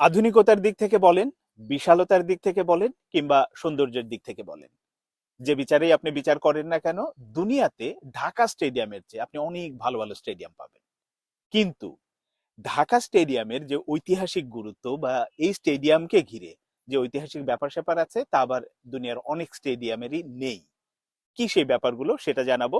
আধুনিকতার দিক থেকে বলেন, বিশালতার দিক থেকে বলেন, কিংবা সৌন্দর্যের দিক থেকে বলেন। যে বিচারেই আপনি বিচার করেন না কেন, দুনিয়াতে ঢাকা স্টেডিয়ামের চেয়ে আপনি অনেক ভালো ভালো স্টেডিয়াম পাবেন। কিন্তু ঢাকা স্টেডিয়ামের যে ঐতিহাসিক গুরুত্ব বা এই স্টেডিয়ামকে ঘিরে যে ঐতিহাসিক ব্যাপার স্যাপার আছে, তা আবার দুনিয়ার অনেক স্টেডিয়ামেরই নেই। কি সেই ব্যাপারগুলো সেটা জানাব।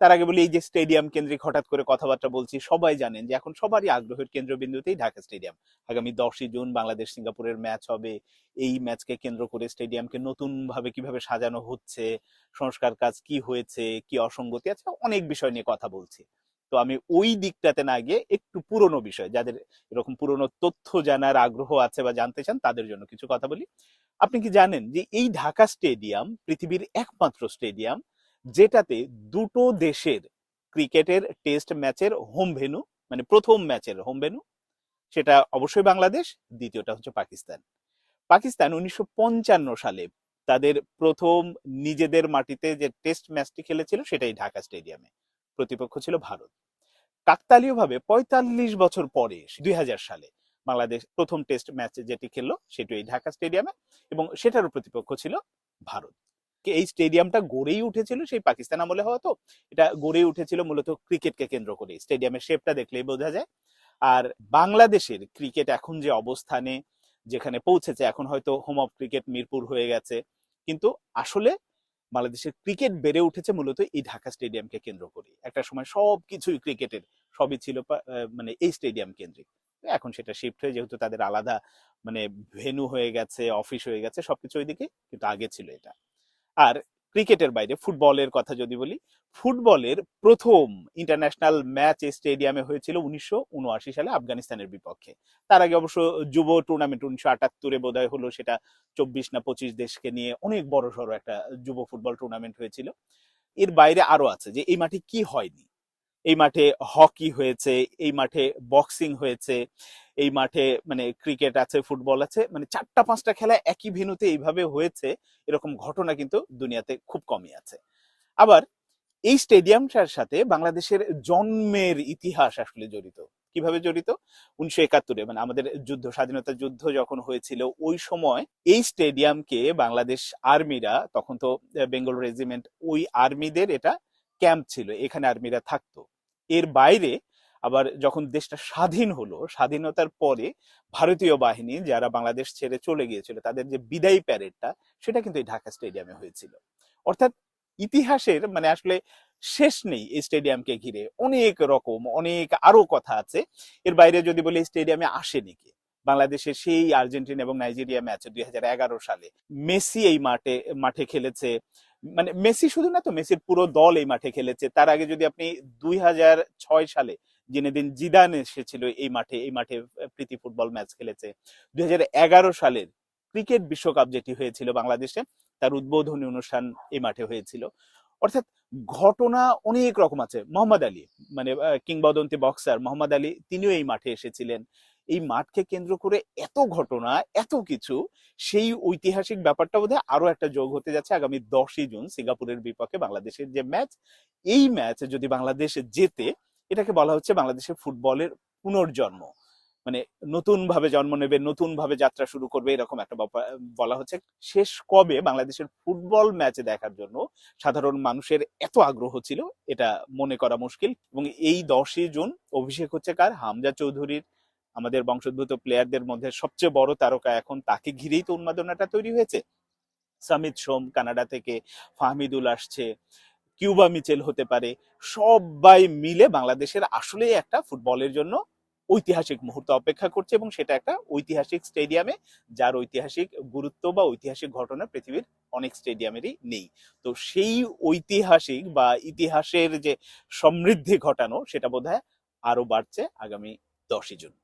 তার আগে বলি, এই যে স্টেডিয়াম কেন্দ্রিক হঠাৎ করে কথাবার্তা বলছি, সবাই জানেন যে এখন সবারই আগ্রহের কেন্দ্রবিন্দুতেই ঢাকা স্টেডিয়াম। আগামী দশই জুন বাংলাদেশ সিঙ্গাপুরের ম্যাচ হবে। এই ম্যাচকে কেন্দ্র করে স্টেডিয়ামকে নতুন ভাবে কীভাবে সাজানো হচ্ছে, সংস্কার কাজ কি হয়েছে, কি অসঙ্গতি আছে, অনেক বিষয় নিয়ে কথা বলছি। তো আমি ওই দিকটাতে না গিয়ে একটু পুরনো বিষয়, যাদের এরকম পুরনো তথ্য জানার আগ্রহ আছে বা জানতে চান তাদের জন্য কিছু কথা বলি। আপনি কি জানেন যে এই ঢাকা স্টেডিয়াম পৃথিবীর একমাত্র স্টেডিয়াম, যেটাতে দুটো দেশের ক্রিকেটের টেস্ট ম্যাচের হোম ভেনু মানে প্রথম ম্যাচের হোম ভেনু, সেটা অবশ্যই বাংলাদেশ, দ্বিতীয়টা হচ্ছে পাকিস্তান। পাকিস্তান উনিশশো পঞ্চান্ন সালে তাদের প্রথম নিজেদের মাটিতে যে টেস্ট ম্যাচটি খেলেছিল সেটাই ঢাকা স্টেডিয়ামে। প্রতিপক্ষ ছিল ভারত। কাকতালীয় ভাবে পঁয়তাল্লিশ বছর পরে দুই হাজার সালে বাংলাদেশ প্রথম টেস্ট ম্যাচ যেটি খেললো সেটি এই ঢাকা স্টেডিয়ামে এবং সেটারও প্রতিপক্ষ ছিল ভারত। এই স্টেডিয়ামটা গড়েই উঠেছিল সেই পাকিস্তান আমলে হয়তো এটা গড়েই উঠেছিল মূলত ক্রিকেটকে কেন্দ্র করে। স্টেডিয়ামের শেপটা দেখলেই বোঝা যায়। আর বাংলাদেশের ক্রিকেট এখন যে অবস্থানে, যেখানে পৌঁছেছে, এখন হয়তো হোম অফ ক্রিকেট মিরপুর হয়ে গেছে, কিন্তু আসলে বাংলাদেশের ক্রিকেট বেড়ে উঠেছে মূলত এই ঢাকা স্টেডিয়ামকে কেন্দ্র করে একটা সময় সব কিছুই ক্রিকেটের সবই ছিল মানে এই স্টেডিয়াম কেন্দ্রিক। এখন সেটা শিফট হয়ে যেহেতু তাদের আলাদা মানে ভেনু হয়ে গেছে অফিস হয়ে গেছে, সবকিছু ওইদিকে, কিন্তু আগে ছিল এটা। আর ক্রিকেটের বাইরে, ফুটবলের কথা যদি বলি, ফুটবলের প্রথম ইন্টারন্যাশনাল ম্যাচ স্টেডিয়ামে হয়েছিল উনিশশো উনআশি সালে আফগানিস্তানের বিপক্ষে। তার আগে অবশ্য যুব টুর্নামেন্ট উনিশশো আটাত্তরে বোধহয় হলো, সেটা চব্বিশ না পঁচিশ দেশকে নিয়ে অনেক বড় সড়ো একটা যুব ফুটবল টুর্নামেন্ট হয়েছিল। এর বাইরে আরও আছে যে, এই মাঠে কি হয়নি? এই মাঠে হকি হয়েছে, এই মাঠে বক্সিং হয়েছে, এই মাঠে মানে ক্রিকেট আছে ফুটবল আছে মানে চারটা পাঁচটা খেলা একই ভেনুতে এইভাবে হয়েছে, এরকম ঘটনা কিন্তু দুনিয়াতে খুব কমই আছে। আবার এই স্টেডিয়ামটার সাথে বাংলাদেশের জন্মের ইতিহাস আসলে জড়িত। কীভাবে জড়িত? উনিশশো একাত্তরে মানে আমাদের যুদ্ধ, স্বাধীনতা যুদ্ধ যখন হয়েছিল, ওই সময় এই স্টেডিয়ামকে বাংলাদেশ আর্মিরা, তখন তো বেঙ্গল রেজিমেন্ট ওই আর্মিদের এটা ক্যাম্প ছিল, এখানে আর্মিরা থাকতো। এর বাইরে আবার যখন দেশটা স্বাধীন হলো, স্বাধীনতার পরে ভারতীয় বাহিনী যারা বাংলাদেশ ছেড়ে চলে গিয়েছিল, তাদের যে বিদায়ী প্যারেডটা, সেটা কিন্তু এই ঢাকা স্টেডিয়ামে হয়েছিল। অর্থাৎ ইতিহাসের মানে আসলে শেষ নেই এই স্টেডিয়ামকে ঘিরে। অনেক রকম, অনেক আরও কথা আছে। এর বাইরে যদি বলি স্টেডিয়ামে আসেনি কে? বাংলাদেশের সেই আর্জেন্টিনা এবং নাইজেরিয়া ম্যাচ দুই সালে মেসি এই মাঠে মাঠে খেলেছে। মানে মেসি শুধু না তো, মেসির পুরো দল এই মাঠে খেলেছে। তার আগে যদি আপনি দুই হাজার ছয় সালে জিনেদিন জিদান এসেছিল এই মাঠে এই মাঠে প্রীতি ফুটবল ম্যাচ খেলেছে, দুই হাজার এগারো সালের ক্রিকেট বিশ্বকাপ যেটি হয়েছিল বাংলাদেশে, তার উদ্বোধনী অনুষ্ঠান এই মাঠে হয়েছিল। অর্থাৎ ঘটনা অনেক রকম আছে। মোহাম্মদ আলী মানে কিংবদন্তি বক্সার মোহাম্মদ আলী, তিনিও এই মাঠে এসেছিলেন। এই মাঠকে কেন্দ্র করে এত ঘটনা, এত কিছু, সেই ঐতিহাসিক ব্যাপারটা বোধহয় আরও একটা যোগ হতে যাচ্ছে আগামী দশই জুন সিঙ্গাপুরের বিপক্ষে বাংলাদেশের যে ম্যাচ, এই ম্যাচ যদি বাংলাদেশ জেতে, এটাকে বলা হচ্ছে বাংলাদেশের ফুটবলের পুনর্জন্ম। মানে নতুন ভাবে জন্ম নেবে নতুন ভাবে যাত্রা শুরু করবে, এরকম একটা বলা হচ্ছে। শেষ কবে বাংলাদেশের ফুটবল ম্যাচ দেখার জন্য সাধারণ মানুষের এত আগ্রহ ছিল, এটা মনে করা মুশকিল। এবং এই দশই জুন অভিষেক হচ্ছে কার? হামজা চৌধুরীর আমাদের বংশোদ্ভূত প্লেয়ারদের মধ্যে সবচেয়ে বড় তারকা এখন, তাকে ঘিরেই তো উন্মাদনাটা তৈরি হয়েছে। সামিত সোম কানাডা থেকে ফাহমিদুল আসছে, কিউবা মিচেল হতে পারে, সবাই মিলে বাংলাদেশের আসলে একটা ফুটবলের জন্য ঐতিহাসিক মুহূর্ত অপেক্ষা করছে এবং সেটা একটা ঐতিহাসিক স্টেডিয়ামে যার ঐতিহাসিক গুরুত্ব বা ঐতিহাসিক ঘটনা পৃথিবীর অনেক স্টেডিয়ামেরই নেই। তো সেই ঐতিহাসিক বা ইতিহাসের যে সমৃদ্ধি ঘটানো, সেটা বোধহয় আরও বাড়ছে আগামী দশই জুন।